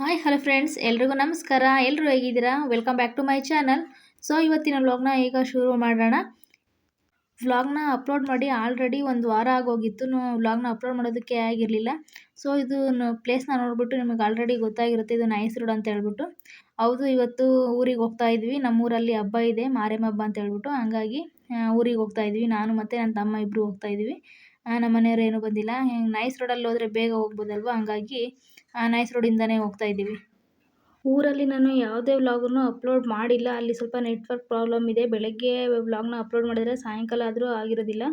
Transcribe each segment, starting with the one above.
Hi hello friends ಎಲ್ರಿಗೂ ನಮಸ್ಕಾರ. ಎಲ್ಲರೂ ಹೇಗಿದ್ದೀರಾ? Welcome back to my channel so ಇವತ್ತಿನ ವ್ಲಾಗ್ನ ಈಗ ಶುರು ಮಾಡೋಣ. ವ್ಲಾಗ್ನ ಅಪ್ಲೋಡ್ ಮಾಡಿ ಆಲ್ರೆಡಿ ಒಂದು ವಾರ ಆಗೋಗಿತ್ತು. ವ್ಲಾಗ್ನ ಅಪ್ಲೋಡ್ ಮಾಡೋದಕ್ಕೆ ಆಗಿರಲಿಲ್ಲ. ಸೊ ಇದು ಪ್ಲೇಸ್ನ ನೋಡಿಬಿಟ್ಟು ನಿಮಗೆ ಆಲ್ರೆಡಿ ಗೊತ್ತಾಗಿರುತ್ತೆ. ಇದು ನೈಸ್ ರೋಡ್ ಅಂತ ಹೇಳ್ಬಿಟ್ಟು. ಹೌದು, ಇವತ್ತು ಊರಿಗೆ ಹೋಗ್ತಾ ಇದ್ವಿ. ನಮ್ಮೂರಲ್ಲಿ ಹಬ್ಬ ಇದೆ, ಮಾರೇಮ ಹಬ್ಬ ಅಂತ ಹೇಳ್ಬಿಟ್ಟು. ಹಂಗಾಗಿ ಊರಿಗೆ ಹೋಗ್ತಾ ಇದ್ವಿ. ನಾನು ಮತ್ತು ನನ್ನ ತಮ್ಮ ಇಬ್ಬರು ಹೋಗ್ತಾ ಇದ್ವಿ. ನಮ್ಮ ಮನೆಯವ್ರು ಏನೂ ಬಂದಿಲ್ಲ. ನೈಸ್ ರೋಡಲ್ಲಿ ಹೋದರೆ ಬೇಗ ಹೋಗ್ಬೋದಲ್ವ? ಹಂಗಾಗಿ ನೈಸ್ ರೋಡಿಂದನೇ ಹೋಗ್ತಾ ಇದ್ದೀವಿ. ಊರಲ್ಲಿ ನಾನು ಯಾವುದೇ ವ್ಲಾಗನ್ನು ಅಪ್ಲೋಡ್ ಮಾಡಿಲ್ಲ. ಅಲ್ಲಿ ಸ್ವಲ್ಪ ನೆಟ್ವರ್ಕ್ ಪ್ರಾಬ್ಲಮ್ ಇದೆ. ಬೆಳಗ್ಗೆ ವ್ಲಾಗ್ನ ಅಪ್ಲೋಡ್ ಮಾಡಿದರೆ ಸಾಯಂಕಾಲ ಆದರೂ ಆಗಿರೋದಿಲ್ಲ.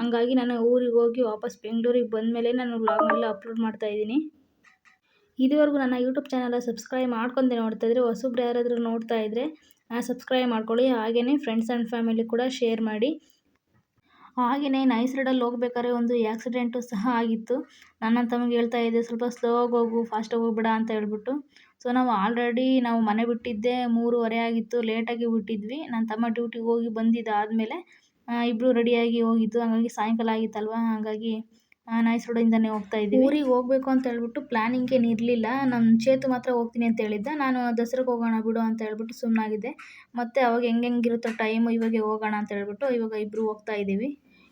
ಹಂಗಾಗಿ ನಾನು ಊರಿಗೆ ಹೋಗಿ ವಾಪಸ್ ಬೆಂಗಳೂರಿಗೆ ಬಂದಮೇಲೆ ನಾನು ವ್ಲಾಗ್ನೆಲ್ಲ ಅಪ್ಲೋಡ್ ಮಾಡ್ತಾ ಇದ್ದೀನಿ. ಇದುವರೆಗೂ ನನ್ನ ಯೂಟ್ಯೂಬ್ ಚಾನಲ್ ಸಬ್ಸ್ಕ್ರೈಬ್ ಮಾಡ್ಕೊಂಡೆ ನೋಡ್ತಾ ಇದ್ರೆ, ಹೊಸಬ್ರು ಯಾರಾದರೂ ನೋಡ್ತಾ ಇದ್ದರೆ ಸಬ್ಸ್ಕ್ರೈಬ್ ಮಾಡ್ಕೊಳ್ಳಿ. ಹಾಗೆಯೇ ಫ್ರೆಂಡ್ಸ್ ಆ್ಯಂಡ್ ಫ್ಯಾಮಿಲಿ ಕೂಡ ಶೇರ್ ಮಾಡಿ. ಹಾಗೆಯೇ ನೈಸ್ ರೋಡಲ್ಲಿ ಹೋಗ್ಬೇಕಾದ್ರೆ ಒಂದು ಆ್ಯಕ್ಸಿಡೆಂಟು ಸಹ ಆಗಿತ್ತು. ನನ್ನ ತಮಗೆ ಹೇಳ್ತಾ ಇದ್ದೆ, ಸ್ವಲ್ಪ ಸ್ಲೋ ಆಗಿ ಹೋಗು ಫಾಸ್ಟಾಗಿ ಹೋಗ್ಬೇಡ ಅಂತ ಹೇಳ್ಬಿಟ್ಟು. ಸೊ ನಾವು ಆಲ್ರೆಡಿ ನಾವು ಮನೆ ಬಿಟ್ಟಿದ್ದೆ, ಮೂರುವರೆ ಆಗಿತ್ತು ಲೇಟಾಗಿ ಬಿಟ್ಟಿದ್ವಿ. ನನ್ನ ತಮ್ಮ ಡ್ಯೂಟಿಗೆ ಹೋಗಿ ಬಂದಿದ್ದಾದಮೇಲೆ ಇಬ್ಬರು ರೆಡಿಯಾಗಿ ಹೋಗಿದ್ದು. ಹಾಗಾಗಿ ಸಾಯಂಕಾಲ ಆಗಿತ್ತಲ್ವ? ಹಾಗಾಗಿ ನೈಸ್ ರೋಡಿಂದನೇ ಹೋಗ್ತಾ ಇದ್ದೆ ಊರಿಗೆ ಹೋಗಬೇಕು ಅಂತ ಹೇಳ್ಬಿಟ್ಟು ಪ್ಲಾನಿಂಗ್ ಏನು ಇರಲಿಲ್ಲ. ನಮ್ಮ ಚೇತು ಮಾತ್ರ ಹೋಗ್ತೀನಿ ಅಂತ ಹೇಳಿದ್ದೆ. ನಾನು ದಸರಾಗೆ ಹೋಗೋಣ ಬಿಡು ಅಂತ ಹೇಳ್ಬಿಟ್ಟು ಸುಮ್ಮನಾಗಿದ್ದೆ ಮತ್ತು ಅವಾಗ ಹೆಂಗೆ ಹೆಂಗಿರುತ್ತೋ ಟೈಮು ಇವಾಗೆ ಹೋಗೋಣ ಅಂತ ಹೇಳ್ಬಿಟ್ಟು ಇವಾಗ ಇಬ್ಬರು ಹೋಗ್ತಾ ಇದ್ದೀವಿ.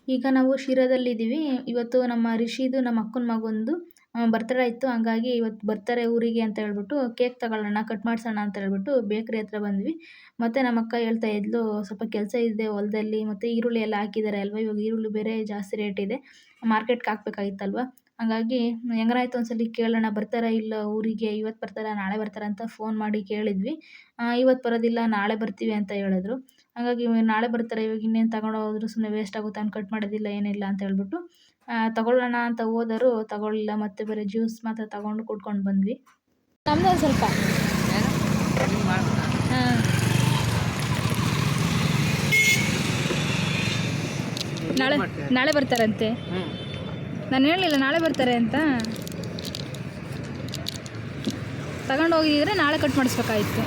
ಈಗ ನಾವು ಶಿರಾದಲ್ಲಿದ್ದೀವಿ. ಇವತ್ತು ನಮ್ಮ ರಿಷಿದು, ನಮ್ಮ ಅಕ್ಕನ ಮಗಂದು ಬರ್ತಡೇ ಇತ್ತು. ಹಂಗಾಗಿ ಇವತ್ತು ಬರ್ತಾರೆ ಊರಿಗೆ ಅಂತ ಹೇಳ್ಬಿಟ್ಟು ಕೇಕ್ ತಗೊಳ್ಳೋಣ, ಕಟ್ ಮಾಡಿಸೋಣ ಅಂತ ಹೇಳ್ಬಿಟ್ಟು ಬೇಕ್ರಿ ಹತ್ರ ಬಂದ್ವಿ. ಮತ್ತು ನಮ್ಮ ಅಕ್ಕ ಹೇಳ್ತಾ ಇದ್ಲು, ಸ್ವಲ್ಪ ಕೆಲಸ ಇದೆ ಹೊಲದಲ್ಲಿ, ಮತ್ತು ಈರುಳ್ಳಿ ಎಲ್ಲ ಹಾಕಿದ್ದಾರೆ ಅಲ್ವಾ? ಇವಾಗ ಈರುಳ್ಳಿ ಬೇರೆ ಜಾಸ್ತಿ ರೇಟ್ ಇದೆ. ಮಾರ್ಕೆಟ್ಗೆ ಹಾಕ್ಬೇಕಾಗಿತ್ತಲ್ವ? ಹಾಗಾಗಿ ಹೆಂಗಾಯ್ತು ಒಂದ್ಸಲ ಕೇಳೋಣ, ಬರ್ತಾರಾ ಇಲ್ಲ ಊರಿಗೆ? ಇವತ್ತು ಬರ್ತಾರ, ನಾಳೆ ಬರ್ತಾರಾ ಅಂತ ಫೋನ್ ಮಾಡಿ ಕೇಳಿದ್ವಿ. ಇವತ್ತು ಬರೋದಿಲ್ಲ, ನಾಳೆ ಬರ್ತೀವಿ ಅಂತ ಹೇಳಿದ್ರು. ಹಾಗಾಗಿ ನಾಳೆ ಬರ್ತಾರೆ, ಇವಾಗ ಇನ್ನೇನು ತಗೊಂಡು ಹೋದ್ರು ಸುಮ್ಮನೆ ವೇಸ್ಟ್ ಆಗುತ್ತೆ ಅಂತ ಕಟ್ ಮಾಡೋದಿಲ್ಲ, ಏನಿಲ್ಲ ಅಂತ ಹೇಳ್ಬಿಟ್ಟು ತಗೊಳ್ಳೋಣ ಅಂತ ಹೋದರು ತಗೊಳ್ಳಿಲ್ಲ, ಮತ್ತೆ ಬೇರೆ ಜ್ಯೂಸ್ ಮಾತ್ರ ತಗೊಂಡು ಕುಡ್ಕೊಂಡು ಬಂದ್ವಿ. ನಮ್ದು ಸ್ವಲ್ಪ. ನಾಳೆ ನಾಳೆ ಬರ್ತಾರಂತೆ? ನಾನು ಹೇಳಲಿಲ್ಲ ನಾಳೆ ಬರ್ತಾರೆ ಅಂತ. ತಗೊಂಡು ಹೋಗಿದ್ರೆ ನಾಳೆ ಕಟ್ ಮಾಡಿಸ್ಬೇಕಾಯ್ತು.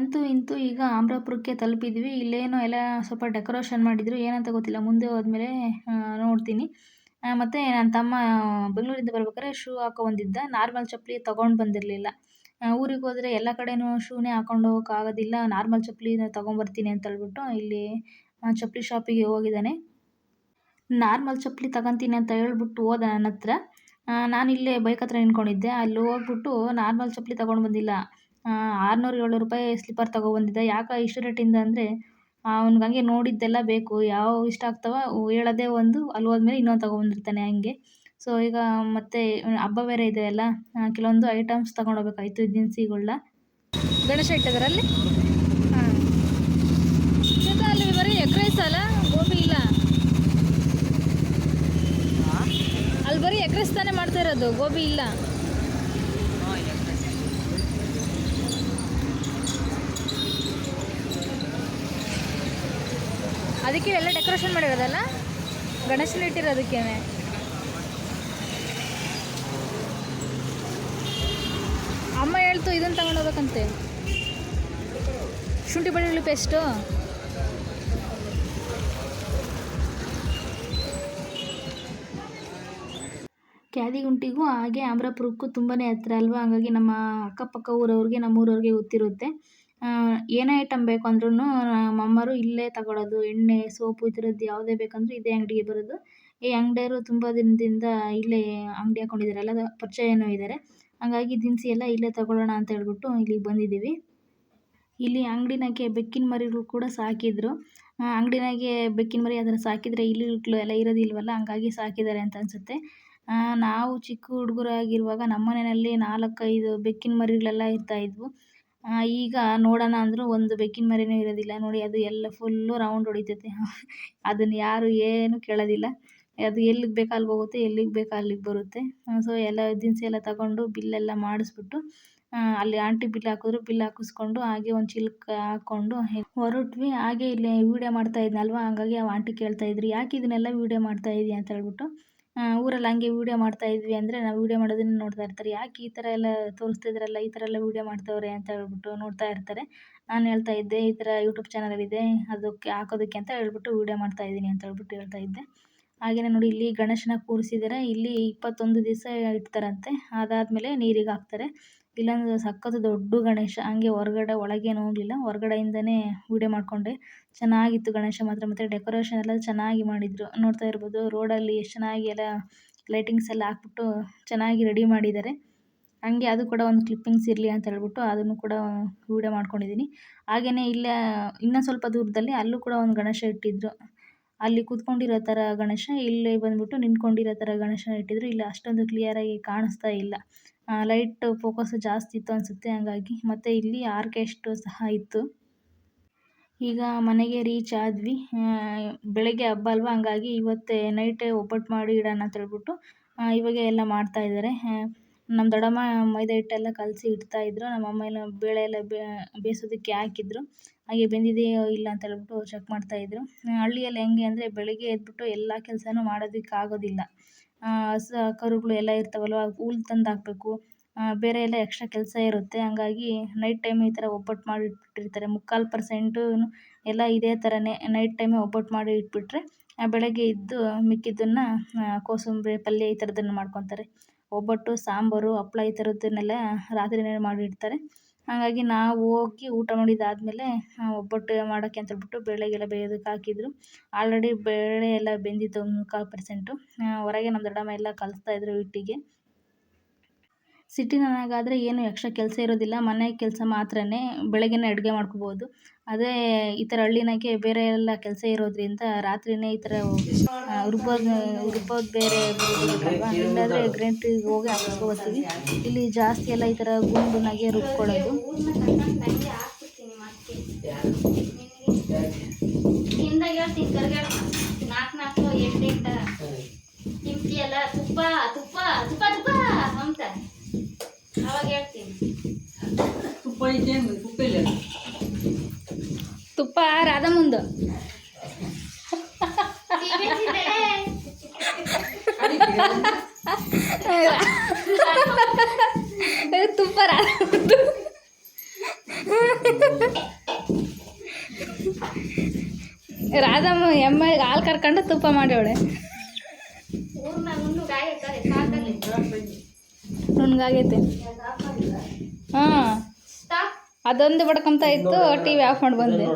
ಅಂತೂ ಇಂತೂ ಈಗ ಆಮ್ರಾಪುರಕ್ಕೆ ತಲುಪಿದ್ವಿ. ಇಲ್ಲೇನೋ ಎಲ್ಲ ಸ್ವಲ್ಪ ಡೆಕೋರೇಷನ್ ಮಾಡಿದ್ರು. ಏನಂತ ಗೊತ್ತಿಲ್ಲ. ಮುಂದೆ ಹೋದ್ಮೇಲೆ ನೋಡ್ತೀನಿ. ಮತ್ತು ನನ್ನ ತಮ್ಮ ಬೆಂಗಳೂರಿಂದ ಬರ್ಬೇಕಾದ್ರೆ ಶೂ ಬಂದಿದ್ದ. ನಾರ್ಮಲ್ ಚಪ್ಪಲಿ ತೊಗೊಂಡು ಬಂದಿರಲಿಲ್ಲ. ಊರಿಗೆ ಹೋದರೆ ಎಲ್ಲ ಕಡೆನೂ ಶೂನೇ ಹಾಕೊಂಡು ಹೋಗೋಕ್ಕಾಗೋದಿಲ್ಲ ನಾರ್ಮಲ್ ಚಪ್ಪಲಿನ ತೊಗೊಂಬರ್ತೀನಿ ಅಂತ ಹೇಳ್ಬಿಟ್ಟು ಇಲ್ಲಿ ಚಪ್ಪಲಿ ಶಾಪಿಗೆ ಹೋಗಿದ್ದಾನೆ. ನಾರ್ಮಲ್ ಚಪ್ಪಲಿ ತಗೊತೀನಿ ಅಂತ ಹೇಳ್ಬಿಟ್ಟು ಹೋದ ನನ್ನ ಹತ್ರ. ನಾನು ಇಲ್ಲೇ ಬೈಕ್ ಹತ್ರ ನಿಂತ್ಕೊಂಡಿದ್ದೆ. ಅಲ್ಲಿ ಹೋಗ್ಬಿಟ್ಟು ನಾರ್ಮಲ್ ಚಪ್ಪಲಿ ತೊಗೊಂಡು ಬಂದಿಲ್ಲ. ಆರುನೂರು ಏಳ್ನೂರು ರೂಪಾಯಿ ಸ್ಲಿಪ್ಪರ್ ತಗೊಬಂದಿದ್ದ. ಯಾಕೆ ಇಷ್ಟು ರೇಟಿಂದ ಅಂದರೆ ಅವ್ನಿಗೆ ಹಂಗೆ ನೋಡಿದ್ದೆಲ್ಲ ಬೇಕು. ಯಾವ ಇಷ್ಟ ಆಗ್ತವ ಹೇಳೋದೇ ಒಂದು ಅಲ್ಲಿ ಹೋದ್ಮೇಲೆ ಇನ್ನೊಂದು ತಗೊಬಂದಿರ್ತಾನೆ ಹಂಗೆ. ಸೊ ಈಗ ಮತ್ತೆ ಹಬ್ಬ ಬೇರೆ ಇದೆ ಅಲ್ಲ ಕೆಲವೊಂದು ಐಟಮ್ಸ್ ತೊಗೊಂಡೋಗ್ಬೇಕಾಯ್ತು ದಿನಸಿಗಳ್ನ ಗಣೇಶ ಇಟ್ಟಿದ್ದಾರೆ ಅಲ್ಲಿ ಹಾಂ ಅಲ್ಲಿ ಬರೀ ಎಗ್ ರೈಸ್ ಅಲ್ಲ ಗೋಬಿ ಇಲ್ಲ. ಅಲ್ಲಿ ಬರೀ ಎಗ್ ರೈಸ್ ತಾನೇ ಮಾಡ್ತಾ ಇರೋದು ಗೋಬಿ ಇಲ್ಲ. ಅದಕ್ಕೆ ಎಲ್ಲ ಡೆಕೋರೇಷನ್ ಮಾಡಿರೋದಲ್ಲ? ಗಣೇಶನ ಇಟ್ಟಿರೋದಕ್ಕೇನೆ. ಅಮ್ಮ ಹೇಳ್ತು ಇದನ್ನು ತಗೊಂಡೋಗ್ಬೇಕಂತೆ ಶುಂಠಿ ಬೆಳ್ಳುಳ್ಳಿ ಪೇಸ್ಟು ಕ್ಯಾದಿಗುಂಟಿಗೂ ಹಾಗೆ ಅಮರಾಪುರಕ್ಕೂ ತುಂಬಾ ಹತ್ರ ಅಲ್ವಾ? ಹಂಗಾಗಿ ನಮ್ಮ ಅಕ್ಕಪಕ್ಕ ಊರವ್ರಿಗೆ ನಮ್ಮ ಊರವ್ರಿಗೆ ಗೊತ್ತಿರುತ್ತೆ. ಏನೇ ಐಟಮ್ ಬೇಕು ಅಂದ್ರೂ ನಮ್ಮಮ್ಮರು ಇಲ್ಲೇ ತಗೊಳ್ಳೋದು ಎಣ್ಣೆ, ಸೋಪು ಈ ಥರದ್ದು ಯಾವುದೇ ಬೇಕಂದರೂ ಇದೇ ಅಂಗಡಿಗೆ ಬರೋದು. ಈ ಅಂಗಡಿಯವರು ತುಂಬ ದಿನದಿಂದ ಇಲ್ಲೇ ಅಂಗಡಿ ಹಾಕ್ಕೊಂಡಿದ್ದಾರೆ ಎಲ್ಲ ಪರಿಚಯನೂ ಇದ್ದಾರೆ ಹಾಗಾಗಿ ದಿನಸಿ ಎಲ್ಲ ಇಲ್ಲೇ ತಗೊಳ್ಳೋಣ ಅಂತ ಹೇಳ್ಬಿಟ್ಟು ಇಲ್ಲಿಗೆ ಬಂದಿದ್ದೀವಿ. ಇಲ್ಲಿ ಅಂಗಡಿನಾಗೆ ಬೆಕ್ಕಿನ ಮರಿಗಳು ಕೂಡ ಸಾಕಿದ್ರು. ಅಂಗಡಿನಾಗೆ ಬೆಕ್ಕಿನ ಮರಿ ಅದನ್ನು ಸಾಕಿದರೆ ಇಲಿಗಳು ಎಲ್ಲ ಇರೋದಿಲ್ವಲ್ಲ ಹಂಗಾಗಿ ಸಾಕಿದ್ದಾರೆ ಅಂತ ಅನಿಸುತ್ತೆ. ನಾವು ಚಿಕ್ಕ ಹುಡುಗರಾಗಿರುವಾಗ ನಮ್ಮ ಮನೆಯಲ್ಲಿ ನಾಲ್ಕೈದು ಬೆಕ್ಕಿನ ಮರಿಗಳೆಲ್ಲ ಇರ್ತಾಯಿದ್ವು ಈಗ ನೋಡೋಣ ಅಂದರೂ ಒಂದು ಬೆಕ್ಕಿನ ಮರಿನೂ ಇರೋದಿಲ್ಲ. ನೋಡಿ, ಅದು ಎಲ್ಲ ಫುಲ್ಲು ರೌಂಡ್ ಹೊಡಿತೈತೆ. ಅದನ್ನು ಯಾರು ಏನು ಕೇಳೋದಿಲ್ಲ. ಅದು ಎಲ್ಲಿಗೆ ಬೇಕು ಅಲ್ಲಿಗೆ ಹೋಗುತ್ತೆ, ಎಲ್ಲಿಗೆ ಬೇಕು ಅಲ್ಲಿಗೆ ಬರುತ್ತೆ. ಸೊ ಎಲ್ಲ ದಿನಸಿ ಎಲ್ಲ ತಗೊಂಡು ಬಿಲ್ಲೆಲ್ಲ ಮಾಡಿಸ್ಬಿಟ್ಟು ಅಲ್ಲಿ ಆಂಟಿ ಬಿಲ್ ಹಾಕಿದ್ರು ಬಿಲ್ ಹಾಕಿಸ್ಕೊಂಡು ಹಾಗೆ ಒಂದು ಚಿಲ್ಕ ಹಾಕ್ಕೊಂಡು ಹೊರಟ್ವಿ. ಹಾಗೆ ಇಲ್ಲಿ ವೀಡಿಯೋ ಮಾಡ್ತಾ ಇದ್ನಲ್ವಾ? ಹಂಗಾಗಿ ಆ ಆಂಟಿ ಕೇಳ್ತಾ ಇದ್ರು. ಯಾಕೆ ಇದನ್ನೆಲ್ಲ ವೀಡಿಯೋ ಮಾಡ್ತಾ ಇದೀಯ ಅಂತ ಹೇಳ್ಬಿಟ್ಟು. ಊರಲ್ಲಿ ಹಂಗೆ ವೀಡಿಯೋ ಮಾಡ್ತಾ ಇದ್ವಿ ಅಂದರೆ ನಾವು ವೀಡಿಯೋ ಮಾಡೋದನ್ನ ನೋಡ್ತಾ ಇರ್ತಾರೆ. ಯಾಕೆ ಈ ಥರ ಎಲ್ಲ ತೋರಿಸ್ತಿದ್ರಲ್ಲ ಈ ಥರ ಎಲ್ಲ ವೀಡಿಯೋ ಮಾಡ್ತವ್ರೆ ಅಂತ ಹೇಳ್ಬಿಟ್ಟು ನೋಡ್ತಾ ಇರ್ತಾರೆ. ನಾನು ಹೇಳ್ತಾ ಇದ್ದೆ, ಈ ಥರ ಯೂಟ್ಯೂಬ್ ಚಾನಲ್ ಇದೆ, ಅದಕ್ಕೆ ಹಾಕೋದಕ್ಕೆ ಅಂತ ಹೇಳ್ಬಿಟ್ಟು ವೀಡಿಯೋ ಮಾಡ್ತಾ ಇದ್ದೀನಿ ಅಂತ ಹೇಳ್ಬಿಟ್ಟು ಹೇಳ್ತಾ ಇದ್ದೆ. ಹಾಗೆಯೇ ನೋಡಿ, ಇಲ್ಲಿ ಗಣೇಶನ ಕೂರಿಸಿದ್ದಾರೆ ಇಲ್ಲಿ ಇಪ್ಪತ್ತೊಂದು ದಿವಸ ಇಡ್ತಾರಂತೆ. ಅದಾದಮೇಲೆ ನೀರಿಗೆ ಹಾಕ್ತಾರೆ. ಇಲ್ಲೊಂದು ಸಖತ್ತು ದೊಡ್ಡ ಗಣೇಶ. ಹಂಗೆ ಹೊರಗಡೆ ಒಳಗೇನು ಹೋಗಲಿಲ್ಲ. ಹೊರಗಡೆಯಿಂದನೇ ವೀಡಿಯೋ ಮಾಡಿಕೊಂಡೆ. ಚೆನ್ನಾಗಿತ್ತು ಗಣೇಶ ಮಾತ್ರ. ಮತ್ತು ಡೆಕೋರೇಷನ್ ಎಲ್ಲ ಚೆನ್ನಾಗಿ ಮಾಡಿದರು. ನೋಡ್ತಾ ಇರ್ಬೋದು, ರೋಡಲ್ಲಿ ಎಷ್ಟು ಚೆನ್ನಾಗಿ ಎಲ್ಲ ಲೈಟಿಂಗ್ಸ್ ಎಲ್ಲ ಹಾಕ್ಬಿಟ್ಟು ಚೆನ್ನಾಗಿ ರೆಡಿ ಮಾಡಿದ್ದಾರೆ. ಹಂಗೆ ಅದು ಕೂಡ ಒಂದು ಕ್ಲಿಪ್ಪಿಂಗ್ಸ್ ಇರಲಿ ಅಂತ ಹೇಳ್ಬಿಟ್ಟು ಅದನ್ನು ಕೂಡ ವೀಡಿಯೋ ಮಾಡ್ಕೊಂಡಿದ್ದೀನಿ. ಹಾಗೆಯೇ ಇಲ್ಲೇ, ಇನ್ನೂ ಸ್ವಲ್ಪ ದೂರದಲ್ಲಿ ಅಲ್ಲೂ ಕೂಡ ಒಂದು ಗಣೇಶ ಇಟ್ಟಿದ್ರು. ಅಲ್ಲಿ ಕೂತ್ಕೊಂಡಿರೋ ಥರ ಗಣೇಶ, ಇಲ್ಲಿ ಬಂದ್ಬಿಟ್ಟು ನಿಂತ್ಕೊಂಡಿರೋ ಥರ ಗಣೇಶ ಇಟ್ಟಿದ್ರು. ಇಲ್ಲಿ, ಅಷ್ಟೊಂದು ಕ್ಲಿಯರಾಗಿ ಕಾಣಿಸ್ತಾ ಇಲ್ಲ. ಲೈಟ್ ಫೋಕಸ್ ಜಾಸ್ತಿ ಇತ್ತು ಅನಿಸುತ್ತೆ, ಹಂಗಾಗಿ. ಮತ್ತು ಇಲ್ಲಿ ಆರ್ಕೆಸ್ಟ್ರು ಸಹ ಇತ್ತು. ಈಗ ಮನೆಗೆ ರೀಚ್ ಆದ್ವಿ. ಬೆಳಗ್ಗೆ ಹಬ್ಬ ಅಲ್ವಾ, ಹಂಗಾಗಿ ಇವತ್ತೇ ನೈಟೇ ಒಬ್ಬಟ್ಟು ಮಾಡಿ ಇಡೋಣ ಅಂತ ಹೇಳ್ಬಿಟ್ಟು ಇವಾಗ ಎಲ್ಲ ಮಾಡ್ತಾ ಇದ್ದಾರೆ. ನಮ್ಮ ದೊಡ್ಡಮ್ಮ ಮೈದಾ ಹಿಟ್ಟೆಲ್ಲ ಕಲಸಿ ಇಡ್ತಾ ಇದ್ರು. ನಮ್ಮ ಅಮ್ಮ ಎಲ್ಲ ಬೇಳೆ ಎಲ್ಲ ಬೇಯಿಸೋದಕ್ಕೆ ಹಾಕಿದ್ರು. ಹಾಗೆ ಬೆಂದಿದೆಯೋ ಇಲ್ಲ ಅಂತ ಹೇಳ್ಬಿಟ್ಟು ಚೆಕ್ ಮಾಡ್ತಾ ಇದ್ರು. ಹಳ್ಳಿಯಲ್ಲಿ ಹೆಂಗೆ ಅಂದರೆ ಬೆಳಗ್ಗೆ ಎದ್ಬಿಟ್ಟು ಎಲ್ಲ ಕೆಲಸನೂ ಮಾಡೋದಕ್ಕೆ ಆಗೋದಿಲ್ಲ ಹಸು ಕರುಗಳು ಎಲ್ಲ ಇರ್ತಾವಲ್ವ ಹುಲ್ ತಂದು ಹಾಕ್ಬೇಕು. ಬೇರೆ ಎಲ್ಲ ಎಕ್ಸ್ಟ್ರಾ ಕೆಲಸ ಇರುತ್ತೆ. ಹಂಗಾಗಿ ನೈಟ್ ಟೈಮ್ ಈ ಥರ ಒಬ್ಬಟ್ಟು ಮಾಡಿ ಇಟ್ಬಿಟ್ಟಿರ್ತಾರೆ. ಮುಕ್ಕಾಲು ಪರ್ಸೆಂಟು ಎಲ್ಲ ಇದೇ ಥರನೇ ನೈಟ್ ಟೈಮೇ ಒಬ್ಬಟ್ಟು ಮಾಡಿ ಇಟ್ಬಿಟ್ರೆ ಬೆಳಗ್ಗೆ ಎದ್ದು ಮಿಕ್ಕಿದ್ದನ್ನ ಕೋಸಂಬರಿ, ಪಲ್ಯ ಈ ಥರದನ್ನು ಮಾಡ್ಕೊತಾರೆ. ಒಬ್ಬಟ್ಟು, ಸಾಂಬಾರು, ಹಪ್ಳ ಈ ಥರದ್ದನ್ನೆಲ್ಲ ರಾತ್ರಿನೇ ಮಾಡಿಡ್ತಾರೆ ಹಾಗಾಗಿ ನಾವು ಹೋಗಿ ಊಟ ಮಾಡಿದ್ದಾದಮೇಲೆ ಒಬ್ಬಟ್ಟು ಮಾಡೋಕ್ಕೆ ಅಂತ ಹೇಳ್ಬಿಟ್ಟು ಬೇಳೆಗೆಲ್ಲ ಬೇಯೋದಕ್ಕೆ ಹಾಕಿದ್ರು. ಆಲ್ರೆಡಿ ಬೇಳೆ ಎಲ್ಲ ಬೆಂದಿತ್ತು ಒಂದು ಮುಕ್ಕಾಲು ಪರ್ಸೆಂಟು ಹೊರಗೆ ನಮ್ಮ ದೊಡ್ಡಮ್ಮ ಎಲ್ಲ ಕಲಿಸ್ತಾಯಿದ್ರು ಹಿಟ್ಟಿಗೆ ಸಿಟಿನಲ್ಲಾಗಾದರೆ ಏನು ಎಕ್ಸ್ಟ್ರಾ ಕೆಲಸ ಇರೋದಿಲ್ಲ, ಮನೆ ಕೆಲಸ ಮಾತ್ರನೇ ಬೆಳಗ್ಗೆನೇ ಅಡುಗೆ ಮಾಡ್ಕೋಬೋದು. ಅದೇ ಈ ಥರ ಹಳ್ಳಿನಾಗೆ ಬೇರೆ ಎಲ್ಲ ಕೆಲಸ ಇರೋದ್ರಿಂದ ರಾತ್ರಿಯೇ ಈ ಥರ ರುಬ್ಬೋದು ರುಬ್ಬೋದು ಬೇರೆ ಇಲ್ಲಾಂದರೆ ಗ್ರೈಂಡ್ರಿಗೆ ಹೋಗಿ ಹಾಕ್ಸ್ಕೊಬರ್ತೀವಿ ಇಲ್ಲಿ ಜಾಸ್ತಿ ಎಲ್ಲ ಈ ಥರ ಗುಂಡುನಾಗೆ ರುಬ್ಕೊಳ್ಳೋದು. ತುಪ್ಪ ತುಪ್ಪ ತುಪ್ಪ ತುಪ್ಪ ಅಂತ. ತುಪ್ಪ ಐತೇನು ತುಪ್ಪ ಇಲ್ಲ ತುಪ್ಪ ರಾಧ ಮುಂದ. ತುಪ್ಪ ರಾಧ ರಾಧಮ್ಮ ಎಮ್ಮೆಗೆ ಹಾಲು ಕರ್ಕೊಂಡು ತುಪ್ಪ ಮಾಡ್ಯವಳೆ ನುಣ್ಗಾಗೈತೆ ಹಾಂ. ಅದೊಂದು ಬಡ್ಕೊಂತ ಇತ್ತು ಟಿ ವಿ ಆಫ್ ಮಾಡಿ ಬಂದೆ.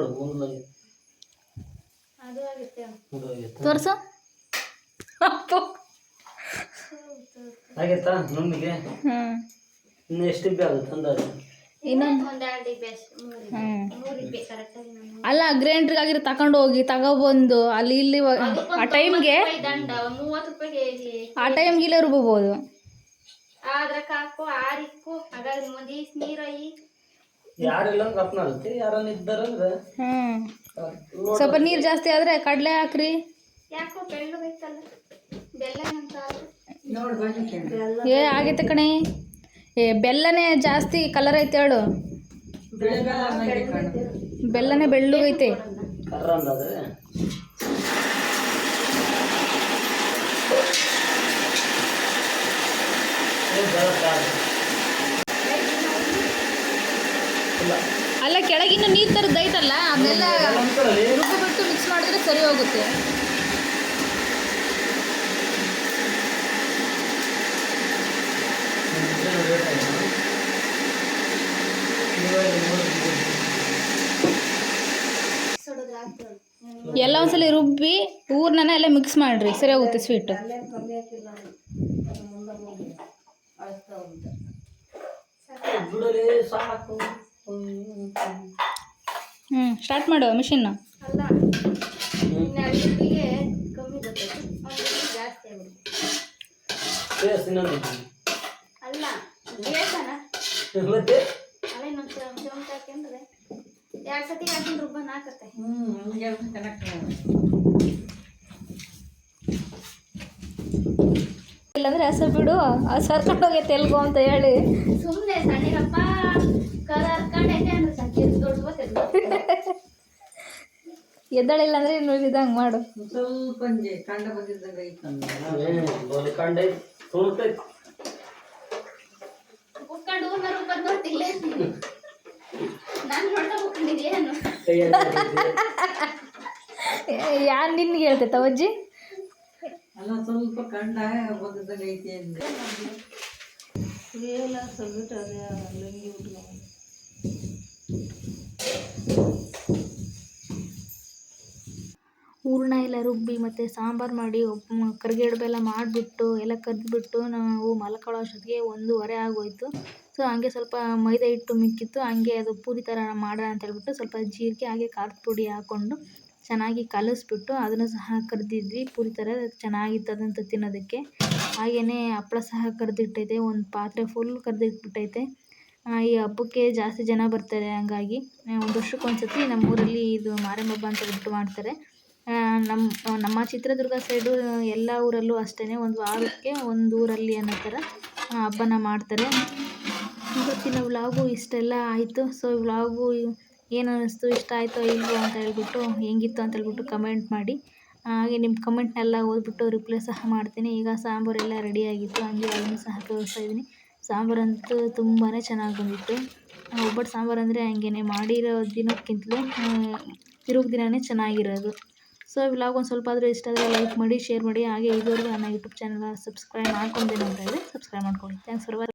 ಅದು ಆಗುತ್ತೆ ತೋರ್ಸು ಅಲ್ಲ ಗ್ರೈಂಡ್ರಿಗೆ ಆಗಿರೋ ತಕೊಂಡು ಹೋಗಿ ತಗೊಬಂದು ಅಲ್ಲಿ ಇಲ್ಲಿ ಆ ಟೈಮ್ಗೆ ಆ ಟೈಮ್ಗೆ ಇಲ್ಲೇ ರುಬ್ಬೋದು. ಅದ್ರಕ್ಕೆ ಹಾಕು ಆರಿಕ್ಕು ಹಾಗಾದ್ರೆ ಮಂದಿ ನೀರೊಯ್ಯಿ ಯಾರಿಲ್ಲ ಅಂದ್ರೆ ರಪ್ನ ಆಗುತ್ತೆ ಯಾರನ್ನ ಇದ್ದಾರಂದ್ರೆ? ಹ್ಞೂ ಸ್ವಲ್ಪ ನೀರು ಜಾಸ್ತಿ ಆದ್ರೆ ಕಡಲೆ ಹಾಕ್ರಿ. ಯಾಕೋ ಬೆಳ್ಳಗೈತಲ್ಲ ಬೆಲ್ಲ ಅಂತ ಏ ಆಗೈತೆ ಕಣೆ. ಏ ಬೆಲ್ಲನೇ ಜಾಸ್ತಿ ಕಲರ್ ಐತೆ ಹೇಳು. ಬೆಲ್ಲನೇ ಬೆಳ್ಳಗೈತೆ ಕರ್ರ ಅಂದಾದ್ರೆ ಏ, ಬೇಡ, ಬೇಡ. ಇಲ್ಲ ಅಲ್ಲ, ಕೆಳಗಿನ ನೀರು ಥರದ್ದು ಐತಲ್ಲ ಅದನ್ನೆಲ್ಲ ರುಬ್ಬಿಬಿಟ್ಟು ಮಿಕ್ಸ್ ಮಾಡಿದ್ರೆ ಸರಿ ಹೋಗುತ್ತೆ. ಎಲ್ಲ ಒಂದ್ಸಲಿ ರುಬ್ಬಿ ಊರ್ನ ಎಲ್ಲ ಮಿಕ್ಸ್ ಮಾಡ್ರಿ, ಸರಿ ಹೋಗುತ್ತೆ ಸ್ವೀಟ್ ಹ್ಞೂ ಸ್ಟಾರ್ಟ್ ಮಾಡೋ ಮಿಷಿನ್ ಅಲ್ಲ ಕಮ್ಮಿ ಜಾಸ್ತಿ ಆಗುತ್ತೆ ಬೇಸ್ ಅಲ್ಲ ಎರಡು ಸತಿ ಹಾಕಿದ್ರೆ ರುಬ್ಬನ್ ಹಾಕತ್ತೆ ಹ್ಞೂ ಹಂಗೆ ಕನೆಕ್ಟ್ ಇಲ್ಲಾಂದ್ರೆ ಹಸು ಬಿಡು ಹಸ ಹರ್ಕೊಂಡು ಹೋಗೈತೆ ಎಲ್ಗೋ ಅಂತ ಹೇಳಿ. ಸುಮ್ಮನೆ ದೊಡ್ಡ ಎದ್ದಳಿಲ್ಲ ಅಂದ್ರೆ ಇನ್ನು ಇದಂಗೆ ಮಾಡು. ಸ್ವಲ್ಪ ಕಂಡ ಬಂದಿದ್ದಂಗೆ ಯಾರು ನಿನ್ಗೆ ಹೇಳ್ತೈತ ಅಜ್ಜಿ ಅಲ್ಲ ಸ್ವಲ್ಪ ಕಂಡ ಬಂದಿದ್ದಂಗೆ ಐತಿ ಅಂದೆ. ಹೂರ್ಣ ಎಲ್ಲ ರುಬ್ಬಿ ಮತ್ತು ಸಾಂಬಾರು ಮಾಡಿ ಒಬ್ಬ ಎಲ್ಲ ಮಾಡಿಬಿಟ್ಟು ಎಲ್ಲ ಕದ್ದುಬಿಟ್ಟು ನಾವು ಮಲ್ಕೊಳ್ಳೋ ಅಷ್ಟೊತ್ತಿಗೆ ಒಂದೂವರೆ ಆಗೋಯ್ತು. ಸೊ ಹಂಗೆ ಸ್ವಲ್ಪ ಮೈದಾ ಹಿಟ್ಟು ಮಿಕ್ಕಿತ್ತು ಹಂಗೆ ಅದು ಪೂರಿ ಥರ ಮಾಡೋಣ ಅಂತ ಹೇಳ್ಬಿಟ್ಟು ಸ್ವಲ್ಪ ಜೀರಿಗೆ ಹಾಗೆ ಖಾರದ ಪುಡಿ ಹಾಕ್ಕೊಂಡು ಚೆನ್ನಾಗಿ ಕಲಸಿಬಿಟ್ಟು ಅದನ್ನು ಸಹ ಕರೆದಿದ್ವಿ. ಪೂರಿ ಥರ ಚೆನ್ನಾಗಿತ್ತು ಅದಂತೂ ತಿನ್ನೋದಕ್ಕೆ. ಹಾಗೆಯೇ ಹಪ್ಪಳ ಸಹ ಕರೆದಿಟ್ಟೈತೆ. ಒಂದು ಪಾತ್ರೆ ಫುಲ್ ಕರೆದಿಟ್ಬಿಟ್ಟೈತೆ. ಈ ಹಬ್ಬಕ್ಕೆ ಜಾಸ್ತಿ ಜನ ಬರ್ತಾರೆ ಹಂಗಾಗಿ. ಒಂದು ವರ್ಷಕ್ಕೆ ಒಂದು ಸತಿ ನಮ್ಮ ಊರಲ್ಲಿ ಇದು ಮಾರಮ್ಮ ಹಬ್ಬ ಅಂತ ಬಿಟ್ಟು ಮಾಡ್ತಾರೆ. ನಮ್ಮ ನಮ್ಮ ಚಿತ್ರದುರ್ಗ ಸೈಡು ಎಲ್ಲ ಊರಲ್ಲೂ ಅಷ್ಟೇ ಒಂದು ವಾರಕ್ಕೆ ಒಂದು ಊರಲ್ಲಿ ಅನ್ನೋ ಥರ ಹಬ್ಬನ ಮಾಡ್ತಾರೆ. ಇವತ್ತಿನ ವ್ಲಾಗು ಇಷ್ಟೆಲ್ಲ ಆಯಿತು. ಸೊ ವ್ಲಾಗು ಏನು ಅನ್ನಿಸ್ತು ಇಷ್ಟ ಆಯಿತೋ ಇಲ್ವೋ ಅಂತ ಹೇಳ್ಬಿಟ್ಟು ಹೆಂಗಿತ್ತು ಅಂತ ಹೇಳ್ಬಿಟ್ಟು ಕಮೆಂಟ್ ಮಾಡಿ. ಹಾಗೆ ನಿಮ್ಮ ಕಮೆಂಟ್ನೆಲ್ಲ ಓದ್ಬಿಟ್ಟು ರಿಪ್ಲೈ ಸಹ ಮಾಡ್ತೀನಿ. ಈಗ ಸಾಂಬಾರೆಲ್ಲ ರೆಡಿಯಾಗಿತ್ತು ಹಂಗೆ ಅದನ್ನು ಸಹ ತೋರಿಸ್ತಾ ಇದ್ದೀನಿ. ಸಾಂಬಾರಂತೂ ತುಂಬಾ ಚೆನ್ನಾಗಿ ಬಂದಿತ್ತು. ಒಬ್ಬಟ್ಟು ಸಾಂಬಾರು ಅಂದರೆ ಹಂಗೇನೆ. ಮಾಡಿರೋ ದಿನಕ್ಕಿಂತಲೂ ತಿರುಗು ದಿನವೇ ಚೆನ್ನಾಗಿರೋದು. ಸೊ ವ್ಲಾಗ್ ಒಂದು ಸ್ವಲ್ಪ ಆದರೂ ಇಷ್ಟ ಆದರೆ ಲೈಕ್ ಮಾಡಿ ಶೇರ್ ಮಾಡಿ. ಹಾಗೆ ಇದುವರೆಗೂ ನನ್ನ ಯೂಟ್ಯೂಬ್ ಚಾನಲ್ ಸಬ್ಸ್ಕ್ರೈಬ್ ಮಾಡ್ಕೊಂಡೇನೆ ಅಂತ ಇದ್ದರೆ ಸಬ್ಸ್ಕ್ರೈಬ್ ಮಾಡ್ಕೊಳ್ಳಿ. Thanks for